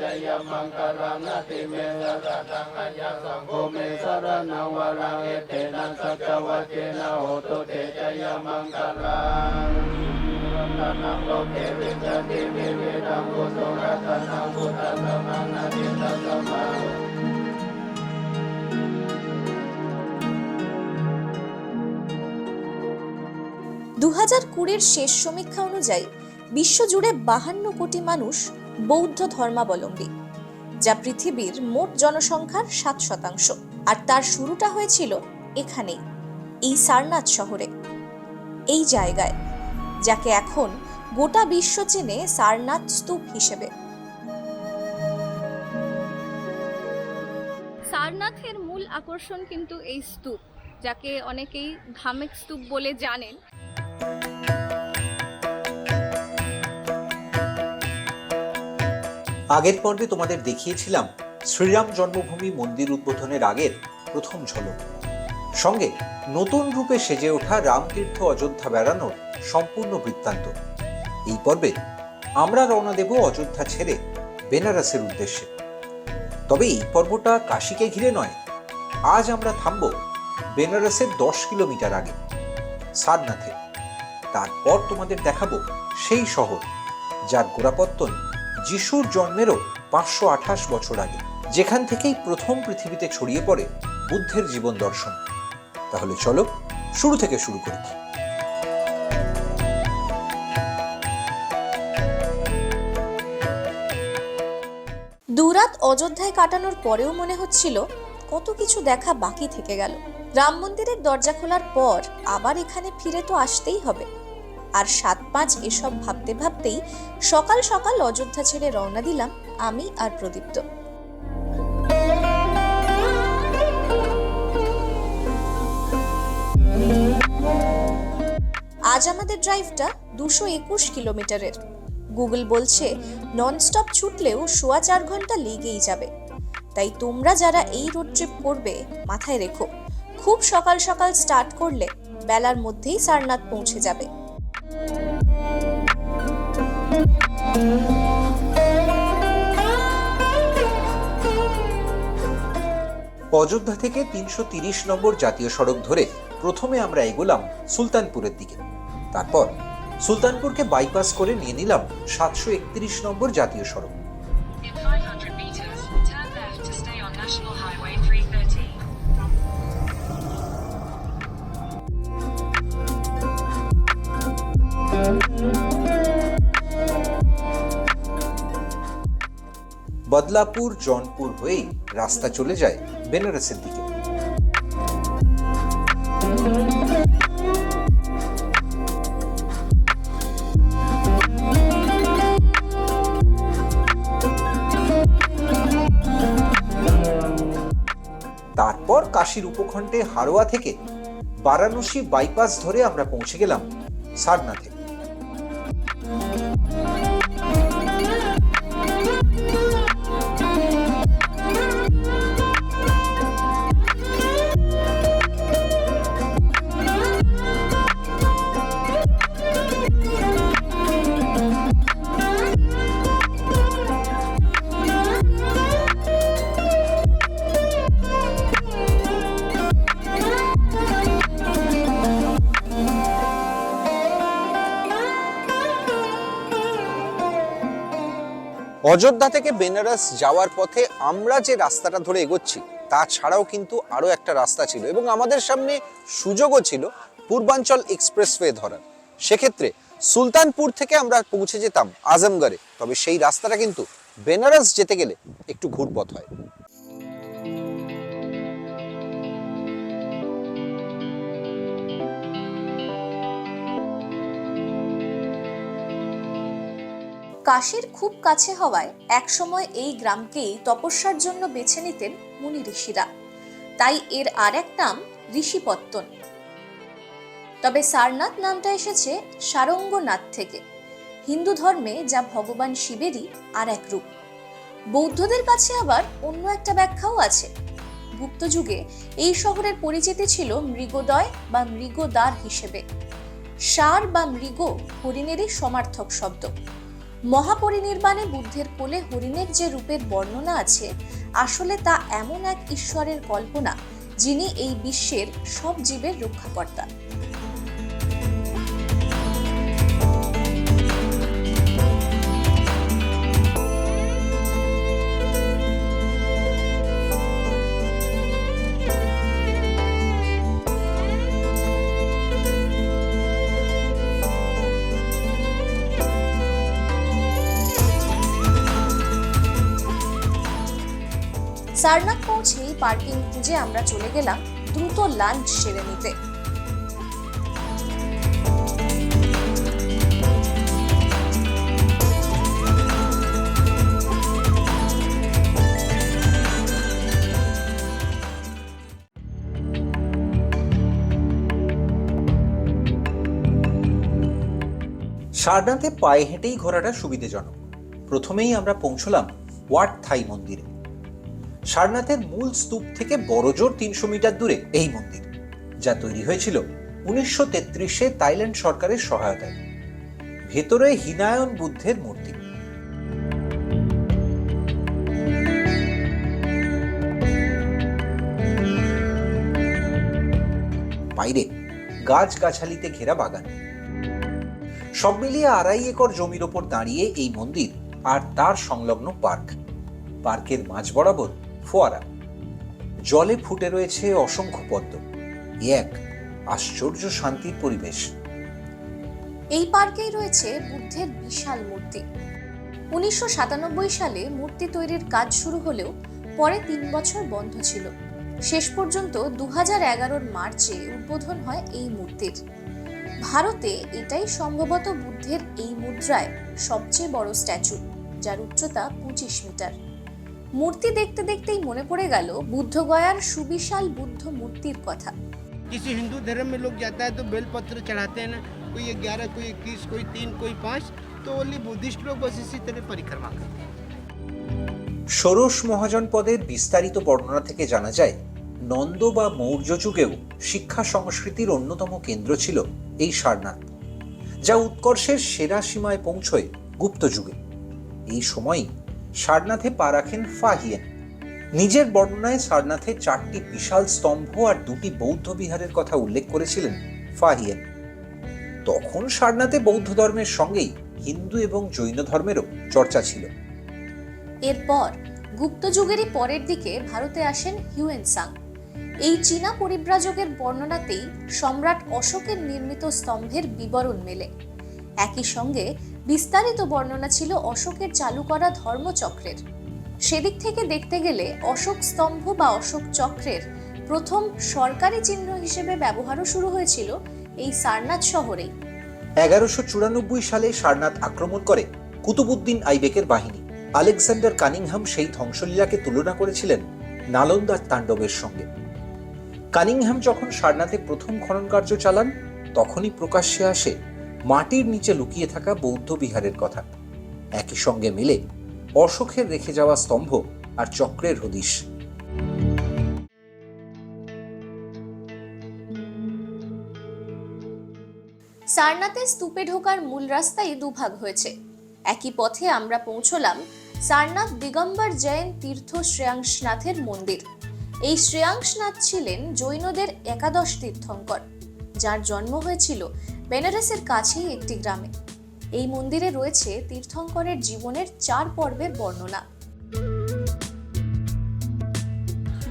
จยมังคลังนาติเมสรนังอายะสังโฆเมสรนังวรังเอเตนะสัจวัจเจนะโหตุเตจยมังคลังรัตนังโลเกวิจติวิเวดังกุศลรัตนังพุทธสมังนาติตัสสมัง দু হাজার কুড়ির শেষ সমীক্ষা অনুযায়ী বিশ্বজুড়ে বাহান্ন কোটি মানুষ বৌদ্ধ ধর্মাবলম্বী, যা পৃথিবীর মোট জনসংখ্যার সাত শতাংশ। আর তার শুরুটা হয়েছিল এখানেই, এই সারনাথ শহরে। এই জায়গায়, যাকে এখন গোটা বিশ্ব চেনে সারনাথ স্তূপ হিসেবে। সারনাথের মূল আকর্ষণ কিন্তু এই স্তূপ, যাকে অনেকেই ধামেক স্তূপ বলে জানেন। আগের পর্বে তোমাদের দেখিয়েছিলাম শ্রীরাম জন্মভূমি মন্দির উদ্বোধনের আগের প্রথম ঝলক। সঙ্গে নতুন রূপে সেজে ওঠা রামতীর্থ অযোধ্যা বেড়ানোর সম্পূর্ণ বৃত্তান্ত। এই পর্বে আমরা রওনা দেব অযোধ্যা ছেড়ে বেনারসের উদ্দেশ্যে। তবে এই পর্বটা কাশীকে ঘিরে নয়, আজ আমরা থামব বেনারসের দশ কিলোমিটার আগে, সারনাথে। তারপর তোমাদের দেখাবো সেই শহর, যার গোড়াপত্তন যিশুর জন্মেরও পাঁচশো আঠাশ বছর আগে, যেখান থেকেই প্রথম পৃথিবীতে ছড়িয়ে পড়ে বুদ্ধের জীবন দর্শন। তাহলে চলো, শুরু থেকে শুরু করি। দুরাত অযোধ্যায় কাটানোর পরেও মনে হচ্ছিল, কত কিছু দেখা বাকি থেকে গেল। রাম মন্দিরের দরজা খোলার পর আবার এখানে ফিরে তো আসতেই হবে। আর সাত পাঁচ এসব ভাবতে ভাবতেই সকাল সকাল অযোধ্যা ছেড়ে রওনা দিলাম আমি আর প্রদীপ্ত। আজ আমাদের ড্রাইভটা দুশো একুশ কিলোমিটারের। গুগল বলছে ননস্টপ ছুটলেও সোয়া চার ঘণ্টা লেগেই যাবে। তাই তোমরা যারা এই রোড ট্রিপ করবে, মাথায় রেখো। খুব সকাল সকাল স্টার্ট করলে বেলার মধ্যেই সারনাথ পৌঁছে যাবে। অযোধ্যা থেকে তিনশো তিরিশ নম্বর জাতীয় সড়ক ধরে প্রথমে আমরা এগোলাম সুলতানপুরের দিকে। তারপর সুলতানপুরকে বাইপাস করে নিয়ে নিলাম সাতশো একত্রিশ নম্বর জাতীয় সড়ক। বদলাপুর, জনপুর হয়েই রাস্তা চলে যায় বেনারসের দিকে। তারপর কাশীর উপখণ্ডে হারোয়া থেকে বারাণসী বাইপাস ধরে আমরা পৌঁছে গেলাম সারনাথে অযোধ্যা থেকে বেনারস যাওয়ার পথে আমরা যে রাস্তাটা ধরে এগোচ্ছি তাছাড়াও কিন্তু আরও একটা রাস্তা ছিল এবং আমাদের সামনে সুযোগও ছিল পূর্বাঞ্চল এক্সপ্রেসওয়ে ধরার। সেক্ষেত্রে সুলতানপুর থেকে আমরা পৌঁছে যেতাম আজমগড়ে, তবে সেই রাস্তাটা কিন্তু বেনারস যেতে গেলে একটু ঘুরপথ হয়। কাশীর খুব কাছে হওয়ায় একসময় এই গ্রামকেই তপস্যার জন্য বেছে নিতেন মুনি ঋষিরা। তাই এর আর এক নাম ঋষিপত্তন। তবে সারনাথ নামটা এসেছে সারঙ্গনাথ থেকে। হিন্দু ধর্মে যা ভগবান শিবেরই আর এক রূপ। বৌদ্ধদের কাছে আবার অন্য একটা ব্যাখ্যাও আছে। গুপ্ত যুগে এই শহরের পরিচিতি ছিল মৃগদয় বা মৃগদ্বার হিসেবে। সার বা মৃগ হরিণেরই সমার্থক শব্দ। মহাপরিনির্বাণে বুদ্ধের কোলে হরিণের যে রূপের বর্ণনা আছে, আসলে তা এমন এক ঈশ্বরের কল্পনা, যিনি এই বিশ্বের সব জীবের রক্ষাকর্তা। সারনাথ পৌঁছেই পার্কিং খুঁজে আমরা চলে গেলাম দ্রুত লাঞ্চ সেরে নিতে। সারনাথে পায়ে হেঁটেই ঘোরাটা সুবিধাজনক। প্রথমেই আমরা পৌঁছলাম ওয়াট থাই মন্দিরে। সারনাথের মূল স্তূপ থেকে বড়জোর তিনশো মিটার দূরে এই মন্দির, যা তৈরি হয়েছিল উনিশশো তেত্রিশে থাইল্যান্ড সরকারের সহায়তায়। ভেতরে হিনায়ন বুদ্ধের মূর্তি। বাইরে গাছগাছালিতে ঘেরা বাগান। সব মিলিয়ে আড়াই একর জমির ওপর দাঁড়িয়ে এই মন্দির আর তার সংলগ্ন পার্ক। পার্কের মাঝ বরাবর ফোয়ারা। জলে ফুটে রয়েছে অসংখ্য পদ্ম। এক আশ্চর্য শান্তির পরিবেশ। এই পার্কেই রয়েছে বুদ্ধের বিশাল মূর্তি। উনিশশো সাতানব্বই সালে মূর্তি তৈরির কাজ শুরু হলেও পরে তিন বছর বন্ধ ছিল। শেষ পর্যন্ত দু হাজার মার্চে উদ্বোধন হয় এই মূর্তির। ভারতে এটাই সম্ভবত বুদ্ধের এই মুদ্রায় সবচেয়ে বড় স্ট্যাচু, যার উচ্চতা পঁচিশ মিটার। মূর্তি দেখতে দেখতেই মনে পড়ে গেল বুদ্ধগয়ার সুবিশাল বুদ্ধ মূর্তির কথা किसी हिंदू धर्म में लोग जाता है तो बेलपत्र चढ़ाते हैं ना कोई ग्यारह कोई इक्कीस कोई तीन कोई पाँच तो ओनली बुद्धिस्ट लोग बस इसी तरह परिक्रमा करते हैं ষোড়শ মহাজন পদের বিস্তারিত বর্ণনা থেকে জানা যায় নন্দ বা মৌর্য যুগেও শিক্ষা সংস্কৃতির অন্যতম কেন্দ্র ছিল এই সারনাথ যা উৎকর্ষের সেরা সীমায় পৌঁছয় গুপ্ত যুগে এই সময়ই সারনাথে পা রাখেন ফাহিয়েন নিজের বর্ণনায় সারনাথে চারটি বিশাল স্তম্ভ আর দুটি বৌদ্ধ বিহারের কথা উল্লেখ করেছিলেন ফাহিয়েন তখন সারনাথে বৌদ্ধ ধর্মের সঙ্গেই হিন্দু এবং জৈন ধর্মেরও চর্চা ছিল। এরপর গুপ্ত যুগেরই পরের দিকে ভারতে আসেন হিউয়েন সাং এই চীনা পরিব্রাজকের বর্ণনাতেই সম্রাট অশোকের নির্মিত স্তম্ভের বিবরণ মেলে। একই সঙ্গে বিস্তারিত বর্ণনা ছিল অশোকের চালু করা ধর্মচক্রের। সেদিক থেকে দেখতে গেলে অশোক স্তম্ভ বা অশোক চক্রের প্রথম সরকারি চিহ্ন হিসেবে ব্যবহারও শুরু হয়েছিল এই সারনাথ শহরেই এগারোশো চুরানব্বই সালে সারনাথ আক্রমণ করে কুতুবুদ্দিন আইবেকের বাহিনী। আলেকজান্ডার কানিংহাম সেই ধ্বংসলীলাকে তুলনা করেছিলেন নালন্দার তাণ্ডবের সঙ্গে। কানিংহাম যখন সারনাথে প্রথম খনন কার্য চালান, তখনই প্রকাশ্যে আসে মাটির নিচে লুকিয়ে থাকা বৌদ্ধ বিহারের কথা। একই সঙ্গে মিলে অশোকের রেখে যাওয়া স্তম্ভ আর চক্রের হদিশ। সারনাথে স্তূপে ঢোকার মূল রাস্তাই দুভাগ হয়েছে। একই পথে আমরা পৌঁছলাম সারনাথ দিগম্বর জৈন তীর্থ শ্রেয়াংশনাথের মন্দির। এই শ্রেয়াংশনাথ ছিলেন জৈনদের একাদশ তীর্থঙ্কর, যার জন্ম হয়েছিল বেনারসের কাছেই একটি গ্রামে। এই মন্দিরে রয়েছে তীর্থঙ্করের জীবনের চার পর্বের বর্ণনা।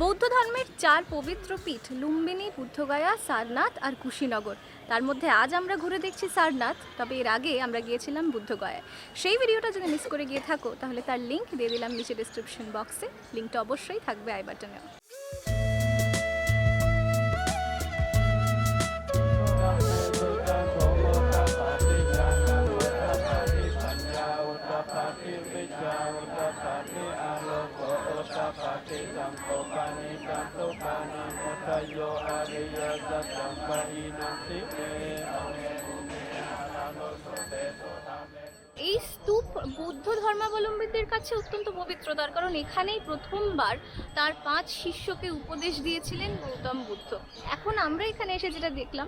বৌদ্ধ ধর্মের চার পবিত্র পীঠ লুম্বিনী, বুদ্ধগয়া, সারনাথ আর কুশীনগর। তার মধ্যে আজ আমরা ঘুরে দেখছি সারনাথ, তবে এর আগে আমরা গিয়েছিলাম বুদ্ধগয়ায়। সেই ভিডিওটা যদি মিস করে গিয়ে থাকো, তাহলে তার লিংক দিয়ে দিলাম নিচে ডিসক্রিপশন বক্সে লিঙ্কটা অবশ্যই থাকবে আই ปุปนิจันตุปานันโมทโยอาริยสัจจังปะอินันติเอ বৌদ্ধ ধর্মাবলম্বীদের কাছে অত্যন্ত পবিত্র তার কারণ এখানেই প্রথমবার তার পাঁচ শিষ্যকে উপদেশ দিয়েছিলেন গৌতম বুদ্ধ। এখন আমরা এখানে এসে যেটা দেখলাম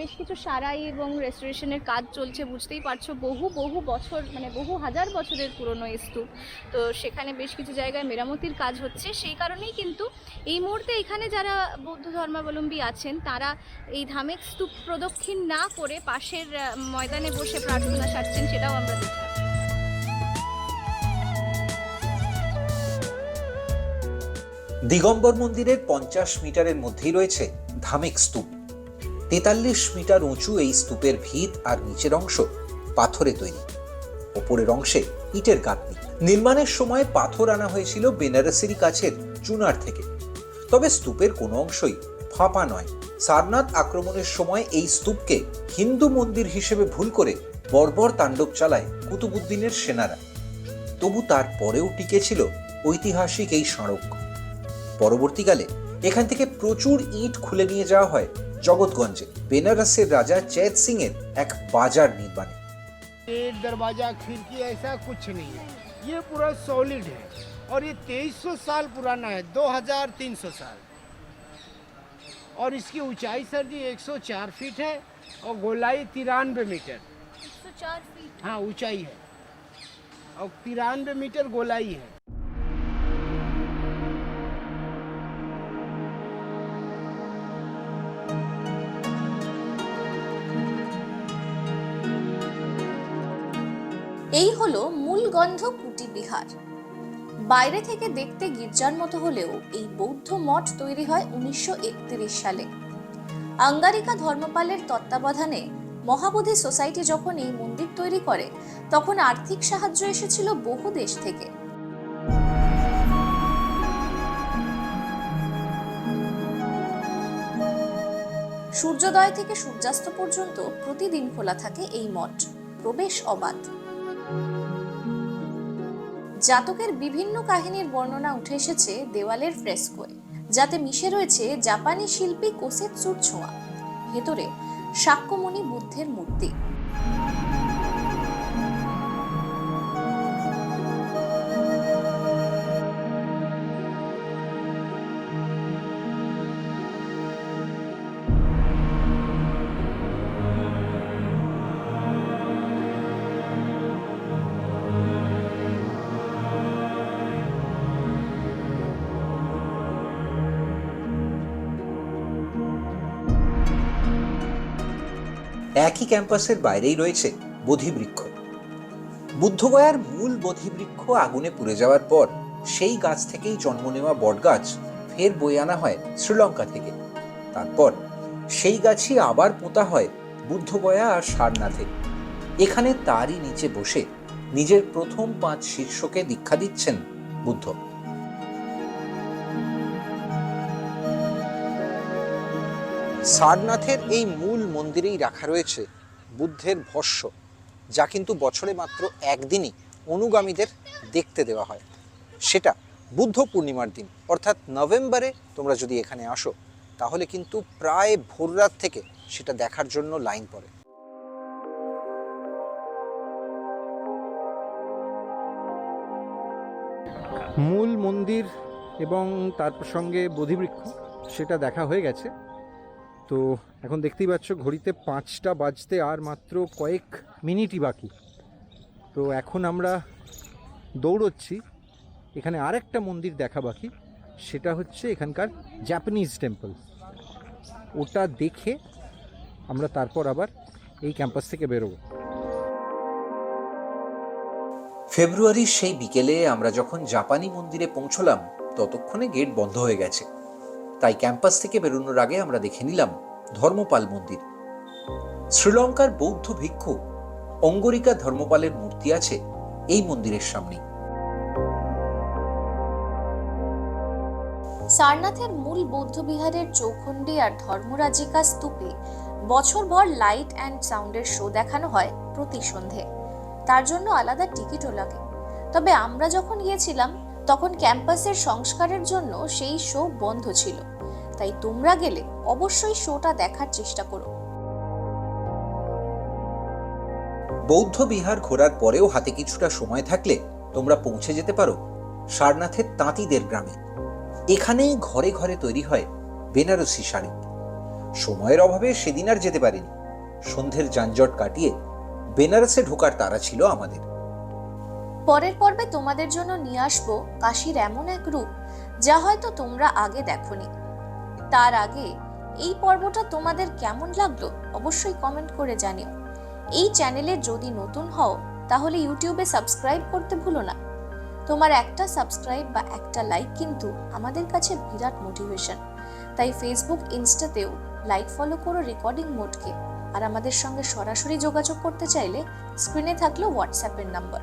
বেশ কিছু সারাই এবং রেস্টোরেশনের কাজ চলছে, বুঝতেই পারছ, বহু বহু বছর মানে বহু হাজার বছরের পুরনো স্তূপ। তো সেখানে বেশ কিছু জায়গায় মেরামতির কাজ হচ্ছে, সেই কারণেই কিন্তু এই মুহূর্তে এখানে যারা বৌদ্ধ ধর্মাবলম্বী আছেন, তারা এই ধামেক স্তূপ প্রদক্ষিণ না করে পাশের ময়দানে বসে প্রার্থনা সারছেন, সেটাও আমরা দেখলাম। দিগম্বর মন্দিরের পঞ্চাশ মিটারের মধ্যেই রয়েছে ধামেক স্তূপ। তেতাল্লিশ মিটার উঁচু এই স্তূপের ভিত আর নিচের অংশ পাথরে তৈরি। ওপরের অংশে ইটের গাঁথনি নির্মাণের সময় পাথর আনা হয়েছিল বেনারসেরই কাছের চুনার থেকে। তবে স্তূপের কোনো অংশই ফাঁপা নয়। সারনাথ আক্রমণের সময় এই স্তূপকে হিন্দু মন্দির হিসেবে ভুল করে বর্বর তাণ্ডব চালায় কুতুবুদ্দিনের সেনারা। তবু তারপরেও টিকে ছিল ঐতিহাসিক এই স্মারক। পরবর্তীকালে এখান থেকে প্রচুর ইট খুলে নিয়ে যাওয়া হয় জগৎগঞ্জে বেনারসের রাজা চৈত সিং এর এক বাজার নির্মাণে गेट दरवाजा खिड़की ऐसा कुछ नहीं है ये पूरा सॉलिड है और ये 2300 साल पुराना है 2300 साल और इसकी ऊंचाई सर जी 104 फीट है और गोलाई तिरानवे मीटर हाँ ऊंचाई है और तिरानवे मीटर गोलाई है এই হলো মূলগন্ধ কুটি বিহার বাইরে থেকে দেখতে গির্জার মতো হলেও এই বৌদ্ধ মঠ তৈরি হয় উনিশশো সালে। আঙ্গারিকা ধর্মপালের তত্ত্বাবধানে মহাবোধি সোসাইটি যখন এই মন্দির তৈরি করে, তখন আর্থিক সাহায্য এসেছিল বহু দেশ থেকে। সূর্যোদয় থেকে সূর্যাস্ত পর্যন্ত প্রতিদিন খোলা থাকে এই মঠ। প্রবেশ অবাধ। জাতকের বিভিন্ন কাহিনীর বর্ণনা উঠে এসেছে দেওয়ালের ফ্রেস্কোয়, যাতে মিশে রয়েছে জাপানি শিল্পী কোসেৎসুর ছোঁয়া। ভেতরে সাক্ষ্যমণি বুদ্ধের মূর্তি। একই ক্যাম্পাসের বাইরেই রয়েছে বোধিবৃক্ষ। বুদ্ধগয়ার মূল বোধিবৃক্ষ আগুনে পুড়ে যাওয়ার পর সেই গাছ থেকেই জন্ম নেওয়া বটগাছ ফের বয়ে আনা হয় শ্রীলঙ্কা থেকে। তারপর সেই গাছই আবার পোঁতা হয় বুদ্ধগয়া আর সারনাথে। এখানে তারই নিচে বসে নিজের প্রথম পাঁচ শিষ্যকে দীক্ষা দিচ্ছেন বুদ্ধ। সারনাথের এই মূল মন্দিরেই রাখা রয়েছে বুদ্ধের ভস্য, যা কিন্তু বছরে মাত্র একদিনই অনুগামীদের দেখতে দেওয়া হয়। সেটা বুদ্ধ পূর্ণিমার দিন, অর্থাৎ নভেম্বরে তোমরা যদি এখানে আসো, তাহলে কিন্তু প্রায় ভোররাত থেকে সেটা দেখার জন্য লাইন পড়ে। মূল মন্দির এবং তার সঙ্গে বোধিবৃক্ষ, সেটা দেখা হয়ে গেছে। তো এখন দেখতেই পাচ্ছ ঘড়িতে পাঁচটা বাজতে আর মাত্র কয়েক মিনিটই বাকি। তো এখন আমরা দৌড়চ্ছি। এখানে আরেকটা মন্দির দেখা বাকি, সেটা হচ্ছে এখানকার জাপানিজ টেম্পল ওটা দেখে আমরা তারপর আবার এই ক্যাম্পাস থেকে বেরোবো। ফেব্রুয়ারির সেই বিকেলে আমরা যখন জাপানি মন্দিরে পৌঁছলাম, ততক্ষণে গেট বন্ধ হয়ে গেছে। তাই ক্যাম্পাস থেকে বেরোনোর আগে আমরা দেখে নিলাম ধর্মপাল মন্দির। শ্রীলঙ্কার বৌদ্ধ ভিক্ষু অঙ্গরিকা ধর্মপালের মূর্তি আছে এই মন্দিরের সামনেই। সারনাথের মূল বৌদ্ধ বিহারের চৌখণ্ডী আর ধর্মরাজিকা স্তূপে বছরভর লাইট অ্যান্ড সাউন্ডের শো দেখানো হয় প্রতি সন্ধে। তার জন্য আলাদা টিকিটও লাগে। তবে আমরা যখন গিয়েছিলাম তখন ক্যাম্পাসের সংস্কারের জন্য সেই শো বন্ধ ছিল। তাই তোমরা গেলে অবশ্যই শোটা দেখার চেষ্টা করো। বৌদ্ধ বিহার ঘোরার পরেও হাতে কিছুটা সময় থাকলে তোমরা পৌঁছে যেতে পারো সারনাথের তাঁতিদের গ্রামে। এখানেই ঘরে ঘরে তৈরি হয় বেনারসি শাড়ি। সময়ের অভাবে সেদিন আর যেতে পারিনি। সন্ধ্যের যানজট কাটিয়ে বেনারসে ঢোকার তারা ছিল আমাদের। পরের পর্বে তোমাদের জন্য নিয়ে আসব কাশির এমন এক রূপ যা হয়তো তোমরা আগে দেখোনি। তার আগে এই পর্বটা তোমাদের কেমন লাগল অবশ্যই কমেন্ট করে জানিও। এই চ্যানেলে যদি নতুন হও, তাহলে ইউটিউবে সাবস্ক্রাইব করতে ভুলো না। তোমার একটা সাবস্ক্রাইব বা একটা লাইক কিন্তু আমাদের কাছে বিরাট মোটিভেশন তাই ফেসবুক ইনস্টাতেও লাইক ফলো করো রেকর্ডিং মোডকে আর আমাদের সঙ্গে সরাসরি যোগাযোগ করতে চাইলে স্ক্রিনে থাকল হোয়াটসঅ্যাপের নাম্বার